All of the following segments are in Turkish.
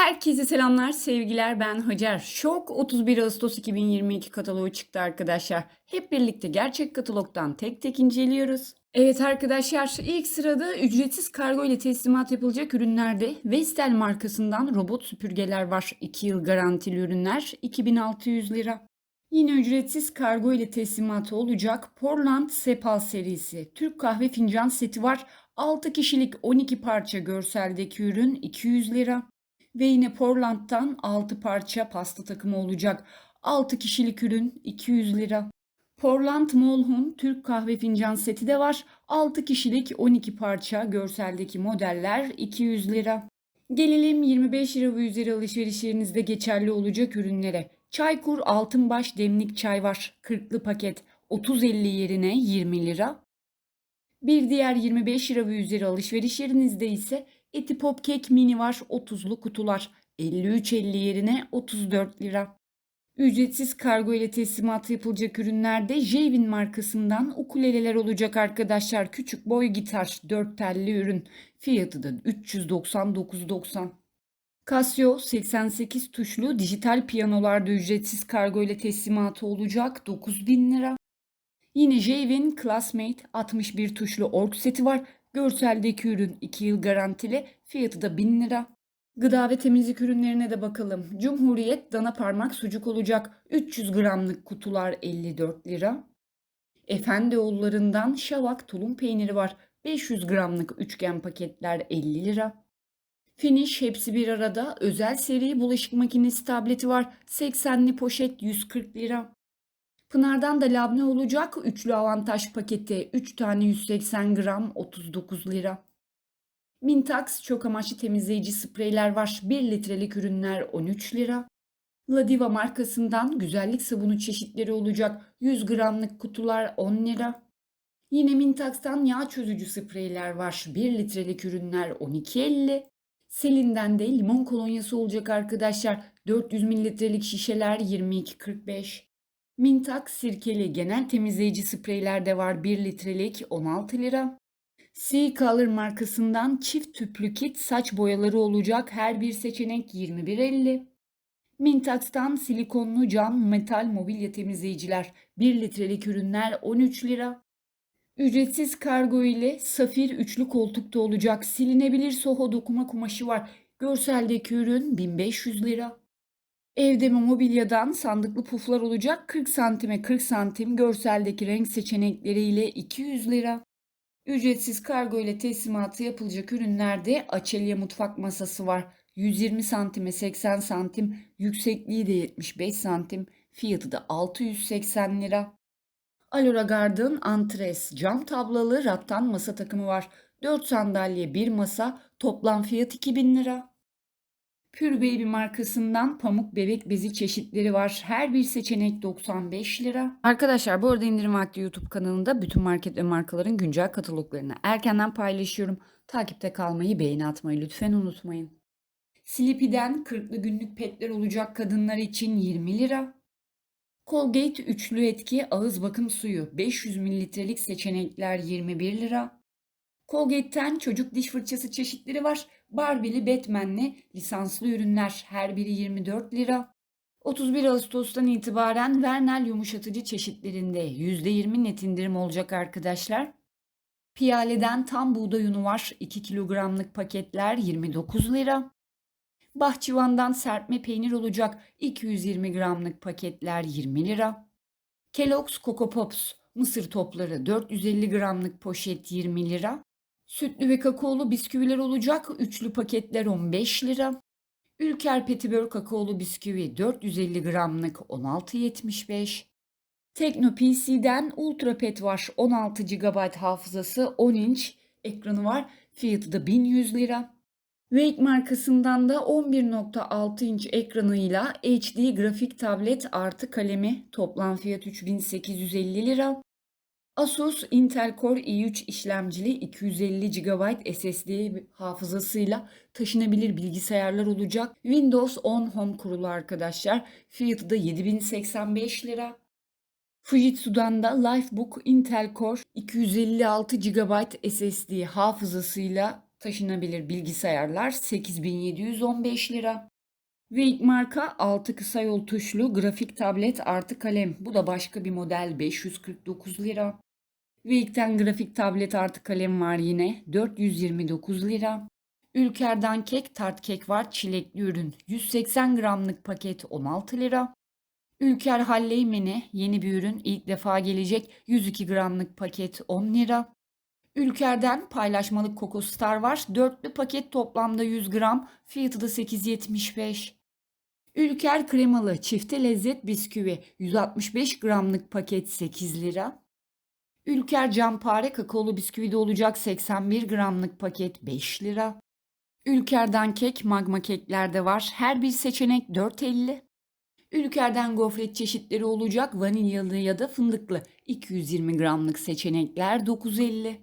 Herkese selamlar, sevgiler. Ben Hacer. Şok 31 Ağustos 2022 kataloğu çıktı arkadaşlar. Hep birlikte gerçek katalogdan tek tek inceliyoruz. Evet arkadaşlar, ilk sırada ücretsiz kargo ile teslimat yapılacak ürünlerde Vestel markasından robot süpürgeler var. 2 yıl garantili ürünler 2600 lira. Yine ücretsiz kargo ile teslimatı olacak Portland Sepal serisi. Türk kahve fincan seti var. 6 kişilik 12 parça görseldeki ürün 200 lira. Ve yine Portland'dan 6 parça pasta takımı olacak. 6 kişilik ürün 200 lira. Portland Molhun Türk kahve fincan seti de var. 6 kişilik 12 parça görseldeki modeller 200 lira. Gelelim 25 lira ve üzeri alışverişlerinizde geçerli olacak ürünlere. Çaykur Altınbaş demlik çay var. 40'lı paket 30.50 yerine 20 lira. Bir diğer 25 lira ve üzeri alışverişlerinizde ise Eti Pop Kek Mini var 30'lu kutular 53.50 yerine 34 lira. Ücretsiz kargo ile teslimatı yapılacak ürünlerde Jevin markasından ukuleleler olacak arkadaşlar. Küçük boy gitar 4 telli ürün. Fiyatı da 399.90. Casio 88 tuşlu dijital piyanolarda ücretsiz kargo ile teslimatı olacak 9000 lira. Yine Jevin Classmate 61 tuşlu org seti var. Görseldeki ürün 2 yıl garantili. Fiyatı da 1000 lira. Gıda ve temizlik ürünlerine de bakalım. Cumhuriyet dana parmak sucuk olacak. 300 gramlık kutular 54 lira. Efendioğullarından şavak tulum peyniri var. 500 gramlık üçgen paketler 50 lira. Finish hepsi bir arada özel seri bulaşık makinesi tableti var. 80'li poşet 140 lira. Pınar'dan da labne olacak. Üçlü avantaj paketi 3 tane 180 gram 39 lira. Mintax çok amaçlı temizleyici spreyler var. 1 litrelik ürünler 13 lira. Ladiva markasından güzellik sabunu çeşitleri olacak. 100 gramlık kutular 10 lira. Yine Mintax'tan yağ çözücü spreyler var. 1 litrelik ürünler 12.50. Selin'den de limon kolonyası olacak arkadaşlar. 400 mililitrelik şişeler 22.45. Mintax sirkeli genel temizleyici spreyler de var 1 litrelik 16 lira. Sea Color markasından çift tüplü kit saç boyaları olacak her bir seçenek 21.50. Mintax'tan silikonlu cam metal mobilya temizleyiciler 1 litrelik ürünler 13 lira. Ücretsiz kargo ile safir üçlü koltukta olacak silinebilir soho dokuma kumaşı var. Görseldeki ürün 1500 lira. Evde mi mobilyadan sandıklı puflar olacak 40 santime 40 santim görseldeki renk seçenekleriyle 200 lira. Ücretsiz kargo ile teslimatı yapılacak ürünlerde Açelya mutfak masası var. 120 santime 80 santim, yüksekliği de 75 santim, fiyatı da 680 lira. Alora Garden Antres cam tablalı rattan masa takımı var. 4 sandalye, 1 masa, toplam fiyat 2000 lira. Pure Baby markasından pamuk bebek bezi çeşitleri var. Her bir seçenek 95 lira. Arkadaşlar bu arada indirim vakti YouTube kanalında bütün market ve markaların güncel kataloglarını erkenden paylaşıyorum. Takipte kalmayı, beğeni atmayı lütfen unutmayın. Sleepy'den 40'lı günlük petler olacak kadınlar için 20 lira. Colgate üçlü etki ağız bakım suyu 500 mililitrelik seçenekler 21 lira. Colgate'ten çocuk diş fırçası çeşitleri var. Barbie'li Batman'li lisanslı ürünler her biri 24 lira. 31 Ağustos'tan itibaren Vernel yumuşatıcı çeşitlerinde %20 net indirim olacak arkadaşlar. Piyale'den tam buğday unu var. 2 kilogramlık paketler 29 lira. Bahçıvan'dan serpme peynir olacak 220 gramlık paketler 20 lira. Kellogg's Coco Pops mısır topları 450 gramlık poşet 20 lira. Sütlü ve kakaolu bisküviler olacak üçlü paketler 15 lira. Ülker Petibör kakaolu bisküvi 450 gramlık 16.75. Tekno PC'den Ultra Pet var 16 GB hafızası 10 inç ekranı var fiyatı da 1100 lira. Wake markasından da 11.6 inç ekranıyla HD grafik tablet artı kalemi toplam fiyat 3850 lira. Asus Intel Core i3 işlemcili 250 GB SSD hafızasıyla taşınabilir bilgisayarlar olacak. Windows 10 Home kurulu arkadaşlar. Fiyatı da 7085 lira. Fujitsu'dan da Lifebook Intel Core 256 GB SSD hafızasıyla Taşınabilir bilgisayarlar 8715 lira. Wake marka 6 kısa yol tuşlu grafik tablet artı kalem. Bu da başka bir model 549 lira. Wake'ten grafik tablet artı kalem var yine 429 lira. Ülker'den kek tart kek var çilekli ürün 180 gramlık paket 16 lira. Ülker Halley Mini yeni bir ürün ilk defa gelecek 102 gramlık paket 10 lira. Ülker'den paylaşmalık Coco Star var. Dörtlü paket toplamda 100 gram. Fiyatı da 8.75. Ülker kremalı çifte lezzet bisküvi 165 gramlık paket 8 lira. Ülker campare kakaolu bisküvi de olacak 81 gramlık paket 5 lira. Ülker'den kek magma kekler de var. Her bir seçenek 4.50. Ülker'den gofret çeşitleri olacak vanilyalı ya da fındıklı 220 gramlık seçenekler 9.50.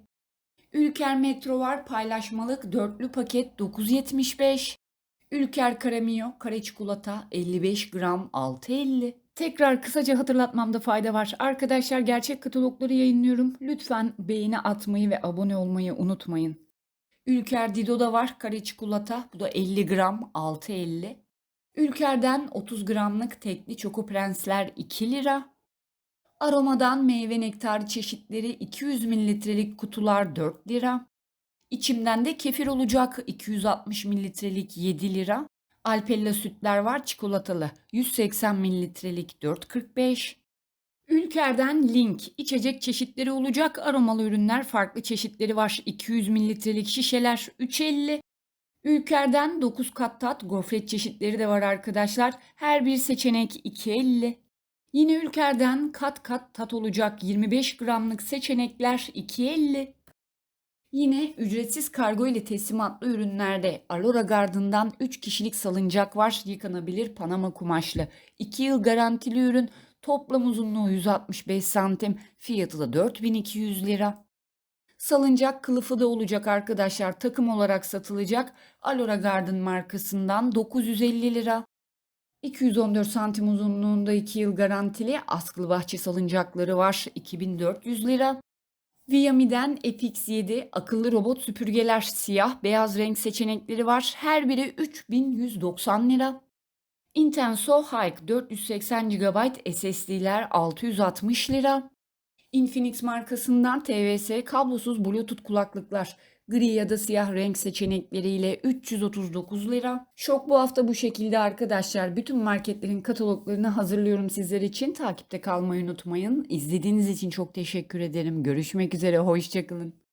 Ülker Metro var paylaşmalık dörtlü paket 9.75. Ülker Karamio kare çikolata 55 gram 6.50. Tekrar kısaca hatırlatmamda fayda var. Arkadaşlar gerçek katalogları yayınlıyorum. Lütfen beğeni atmayı ve abone olmayı unutmayın. Ülker Dido'da var kare çikolata. Bu da 50 gram 6.50. Ülker'den 30 gramlık tekli Çoko Prensler 2 lira. Aromadan meyve nektarı çeşitleri 200 mililitrelik kutular 4 lira. İçimden de kefir olacak 260 mililitrelik 7 lira. Alpella sütler var çikolatalı 180 mililitrelik 4.45. Ülker'den Link içecek çeşitleri olacak aromalı ürünler farklı çeşitleri var 200 mililitrelik şişeler 3.50. Ülker'den 9 kat tat gofret çeşitleri de var arkadaşlar. Her bir seçenek 2.50. Yine Ülker'den kat kat tat olacak 25 gramlık seçenekler 2.50. Yine ücretsiz kargo ile teslimatlı ürünlerde Alora Garden'dan 3 kişilik salıncak var. Yıkanabilir Panama kumaşlı. 2 yıl garantili ürün. Toplam uzunluğu 165 santim. Fiyatı da 4200 lira. Salıncak kılıfı da olacak arkadaşlar. Takım olarak satılacak. Alora Garden markasından 950 lira. 214 santim uzunluğunda 2 yıl garantili askılı bahçe salıncakları var. 2400 lira. Viami'den FX7 akıllı robot süpürgeler siyah beyaz renk seçenekleri var. Her biri 3190 lira. Intenso Hike 480 GB SSD'ler 660 lira. Infinix markasından TVS kablosuz Bluetooth kulaklıklar gri ya da siyah renk seçenekleriyle 339 lira. Şok bu hafta bu şekilde arkadaşlar. Bütün marketlerin kataloglarını hazırlıyorum sizler için. Takipte kalmayı unutmayın. İzlediğiniz için çok teşekkür ederim. Görüşmek üzere. Hoşçakalın.